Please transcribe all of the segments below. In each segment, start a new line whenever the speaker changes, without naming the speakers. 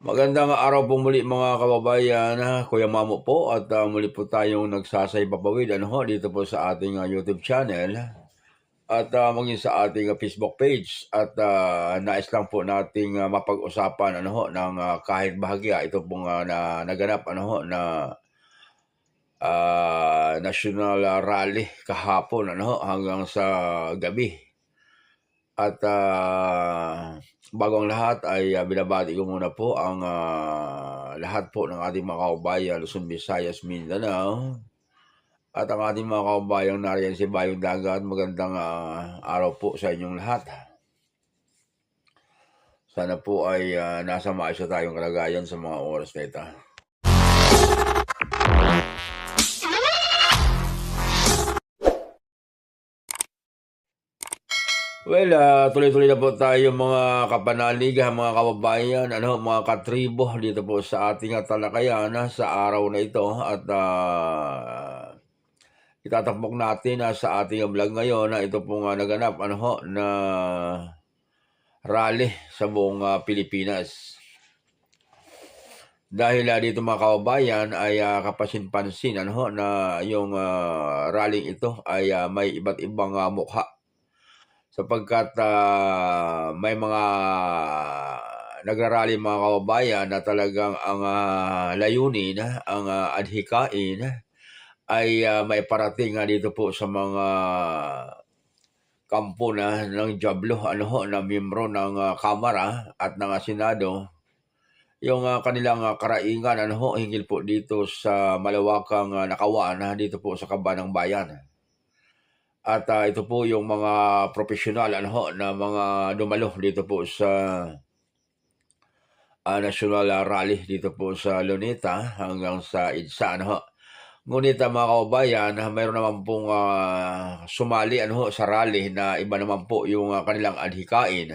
Magandang araw po muli mga kababayan, Kuya Mamo po at ah, muli po tayong nagsasay papawid ano ho, dito po sa ating ah, YouTube channel at ah, maging sa ating ah, Facebook page at ah, nais lang po nating ah, mapag-usapan ano ho ng ah, kahit bahagya. Ito pong ah, na naganap ano ho na ah, national rally kahapon ano ho hanggang sa gabi. At ah, bago ang lahat ay ah, binabati ko muna po ang ah, lahat po ng ating mga kababayan Luzon, Visayas, Mindanao. At ang ating mga kababayang nariyan sa Bayong Dagat, magandang ah, araw po sa inyong lahat. Sana po ay ah, nasa maayos tayong kalagayan sa mga oras na ito. Well, ah, tuloy-tuloy na po tayo mga kapanaliga, mga kababayan, ano, mga katribo dito po sa ating talakayan ah, sa araw na ito at ah, itatapok natin ah, sa ating vlog ngayon na ito pong ah, naganap ano ho na rally sa buong ah, Pilipinas. Dahil ah, dito mga kababayan ay ah, kapasin-pansin ano ho na yung ah, rally ito ay ah, may iba't ibang ah, mukha sapagkat ah, may mga nagrarally mga kababayan na talagang ang ah, layunin, ang ah, adhikain ay ah, may parating nga dito po sa mga kampo na ng Diablo, ano ho, na miyembro ng ah, Kamara at ng Senado, yung ah, kanilang ah, karaingan, ano ho, hinggil po dito sa malawakang ah, nakawaan na dito po sa Kabanang Bayan. At ah, ito po yung mga profesional ano na mga dumalo dito po sa ah, National ah, Rally dito po sa Luneta hanggang sa EDSA ano. Ngunit ah, mga kababayan, ah, mayroon naman pong ah, sumali ano sa rally na iba naman po yung ah, kanilang adhikain.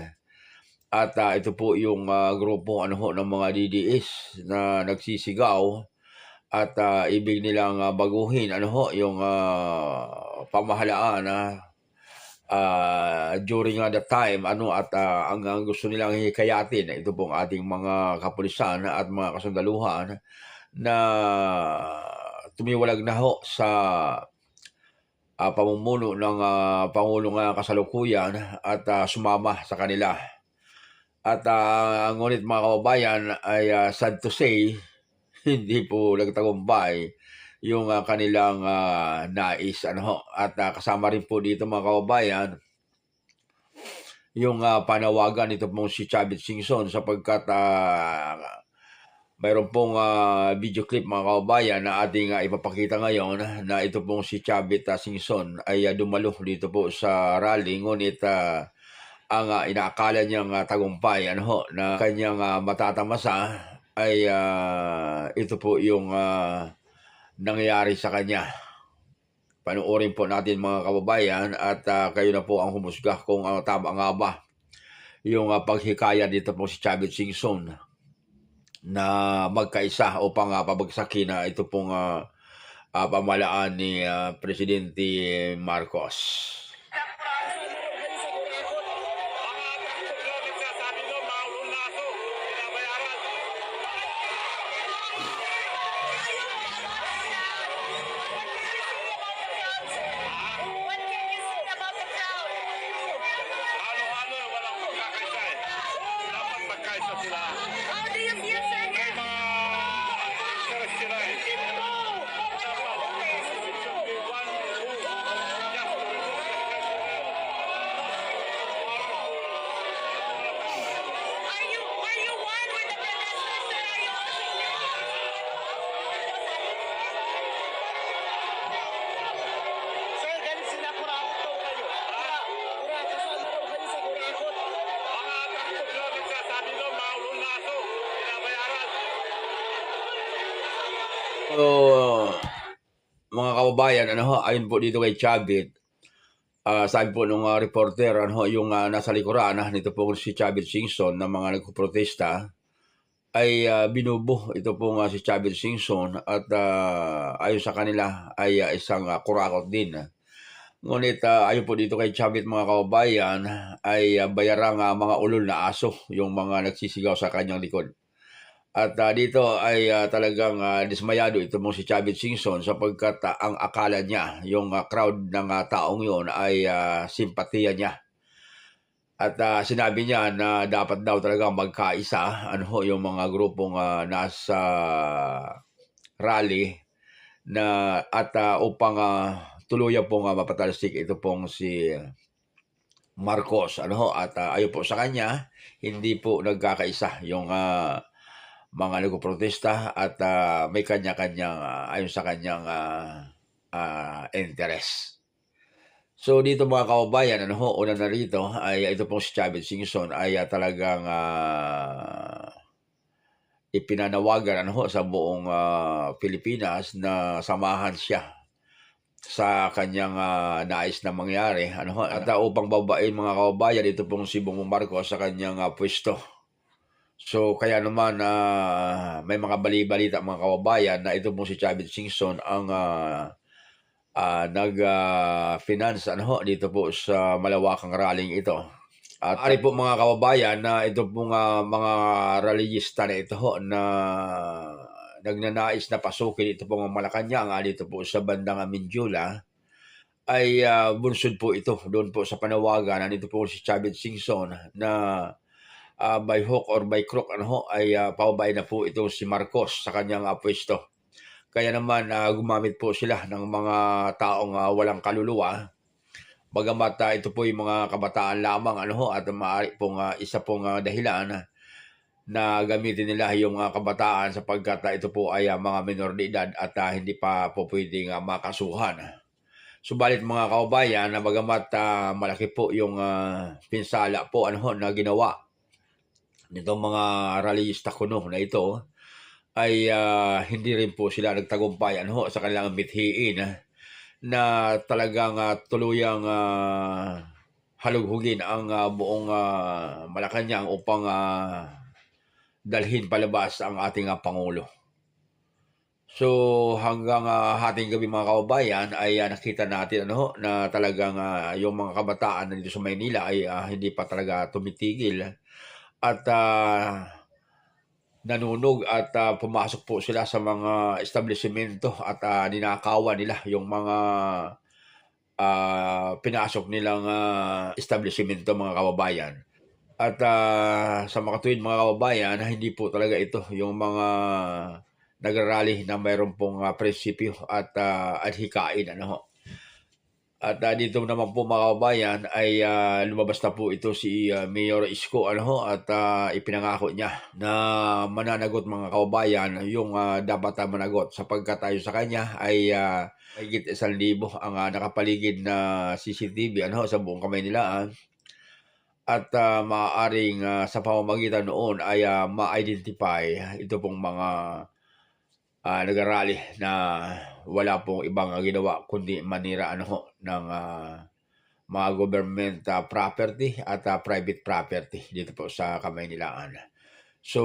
At ah, ito po yung ah, grupo ano ng mga DDS na nagsisigaw at ah, ibig nilang ah, baguhin ano ho, yung ah, pamahalaan na ah, during ah, the time ano at ah, ang, ang gusto nilang hikayatin ito pong ating mga kapulisan at mga kasundaluhan na tumiwalag na ho sa ah, pamumuno ng ah, Pangulong ah, kasalukuyan at ah, sumama sa kanila. At ah, ngunit mga kababayan ay ah, sad to say, hindi po nagtagumpay yung ah, kanilang ah, nais ano. At ah, kasama rin po dito mga kababayan yung ah, panawagan nito pong si Chavit Singson sapagkat ah, mayroon pong ah, video clip mga kababayan na ating ah, ipapakita ngayon na ito pong si Chavit ah, Singson ay ah, dumalo dito po sa rally ngunit ah, ang ah, inaakala niyang ah, tagumpay ano na kanyang ah, matatamasa ay ah, ito po yung ah, nangyari sa kanya. Panoorin po natin mga kababayan at ah, kayo na po ang humusga kung ano tama nga ba yung ah, paghikaya dito po si Chavit Singson na magkaisa upang ah, pabagsakin na ito pong ah, ah, pamalaan ni ah, Presidente Marcos. So, mga kababayan, ano ho, ayon po dito kay Chavit, ah, sabi po nung ah, reporter, ano ho, yung ah, nasa likuran, ah, nito po si Chavit Singson na mga nagpuprotesta, ay ah, binubo ito po nga si Chavit Singson at ah, ayon sa kanila ay ah, isang ah, kurakot din. Ngunit ah, ayon po dito kay Chavit mga kababayan ay ah, bayarang ah, mga ulol na aso yung mga nagsisigaw sa kanyang likod. At ah, dito ay ah, talagang ah, dismayado ito mong si Chavez Singson sapagkat ah, ang akala niya, yung ah, crowd ng ah, taong yon ay ah, simpatiya niya. At ah, sinabi niya na dapat daw talaga magkaisa ano yung mga grupong ah, nasa rally na at ah, upang ah, tuluyan pong ah, mapatalsik ito pong si Marcos ano at ah, ayon po sa kanya hindi po nagkakaisa yung ah, mga nagpoprotesta at ah, may kanya-kanyang ah, ayon sa kanyang ah, ah, interes. So dito mga kaubayan, ano ho, una na rito ay ito pong si Chavez Singson ay ah, talagang ah, ipinanawagan ano ho, sa buong ah, Pilipinas na samahan siya sa kanyang ah, nais na mangyari ano ho, at ah, upang babain mga kaubayan ito pong si Bongbong Marcos sa kanyang ah, pwesto. So kaya naman ah, may mga bali-balita mga kababayan na ito pong si Chavez Singson ang ah, ah, nag-finance ano ho, dito po sa malawakang rallying ito. At ari po mga kababayan na ito pong ah, mga rallyista na ito ho na nagnanais na pasukin ito pong Malacanang ah, dito po sa bandang Mindula ay ah, bunsod po ito doon po sa panawagan nito po si Chavez Singson na ah, by hook or by crook ano ho, ay ah, paubay na po ito si Marcos sa kanyang ah, pwesto. Kaya naman ah, gumamit po sila ng mga taong ah, walang kaluluwa. Bagamat ah, ito po yung mga kabataan lamang ano ho, at maaari pong ah, isa pong ah, dahilan na gamitin nila yung mga kabataan sapagkat ah, ito po ay ah, mga minor de edad at ah, hindi pa po pwedeng ah, makasuhan. Subalit mga kaubayan, na bagamat ah, malaki po yung ah, pinsala po ano ho, na ginawa nitong mga rallyista kuno na ito ay ah, hindi rin po sila nagtagumpay ano sa kanilang mithiin ah, na talagang ah, tuluyang ah, halughugin ang ah, buong ah, Malacanang upang ah, dalhin palabas ang ating ah, Pangulo. So hanggang ah, hating gabi mga kababayan ay ah, nakita natin ano na talagang ah, yung mga kabataan dito sa Maynila ay ah, hindi pa talaga tumitigil at ah, nanunog at ah, pumasok po sila sa mga establishmento at ah, ninakawan nila yung mga ah, pinasok nilang ah, establishmento mga kababayan. At ah, sa makatuwid mga kababayan, hindi po talaga ito yung mga nagrarally na mayroon pong ah, prinsipyo at ah, adhikain ano. At ah, dito naman po mga kababayan ay ah, lumabas na po ito si ah, Mayor Isko ano at ah, ipinangako niya na mananagot mga kababayan yung ah, dapat na managot sapagkat tayo sa kanya ay ah, mahigit isang libo ang ah, nakapaligid na CCTV ano sa buong Kamaynilaan at ah, maaaring ah, sa pamamagitan noon ay ah, ma-identify ito pong mga ah, nagrarally na wala pong ibang ginawa kundi manira ano ng ah, mga government ah, property at ah, private property dito po sa Kamaynilaan. So,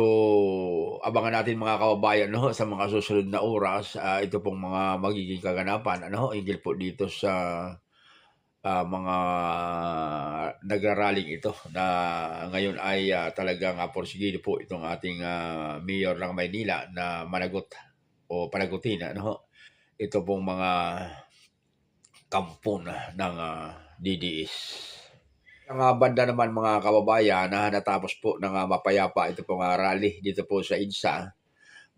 abangan natin mga kababayan no, sa mga susunod na oras, ah, ito pong mga magiging kaganapan ano, hinggil po dito sa ah, mga nagraraling ito na ngayon ay ah, talagang uh, po itong ating ah, mayor ng Maynila na managot o panagutin ano ito pong mga kampon ng ah, DDS. Ang ah, banda naman mga kababayan na natapos po ng ah, mapayapa ito pong ah, rally dito po sa IDSA.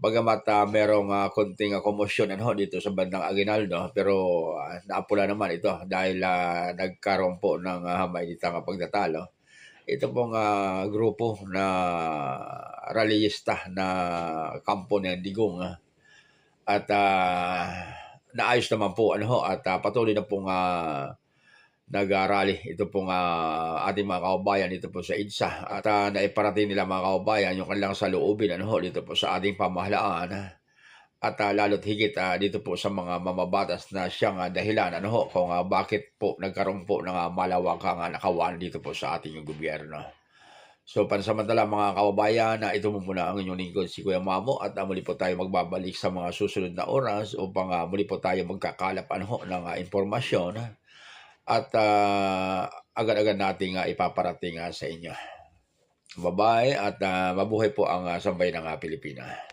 Bagamat ah, merong ah, konting ah, komosyon ano, dito sa bandang Aguinaldo pero ah, naapula naman ito dahil ah, nagkaroon po ng uh, mainitang pagtatalo. Ito pong ah, grupo na rallyista na kampo ng Digong ah, at ah, naayos naman po ano at ah, patuloy na pong ah, nag-rally ito pong ah, ating mga kababayan dito po sa IDSA at ah, naiparating nila mga kababayan yung kanilang saloobin ano ho, dito po sa ating pamahalaan at ah, lalo't higit ah, dito po sa mga mamabatas na siyang ah, dahilan ano ho, kung ah, bakit po nagkaroon po ng ah, malawakang ah, nakawan dito po sa ating gobyerno. So pansamantala mga kababayan na ito muna ang inyong lingkod si Kuya Mamo at ah, muli po tayo magbabalik sa mga susunod na oras upang ah, muli po tayo magkakalap ano ng ah, impormasyon at ah, agad-agad nating ah, ipaparating ah, sa inyo. Bye-bye at ah, mabuhay po ang ah, sambayan ng ah, Pilipinas.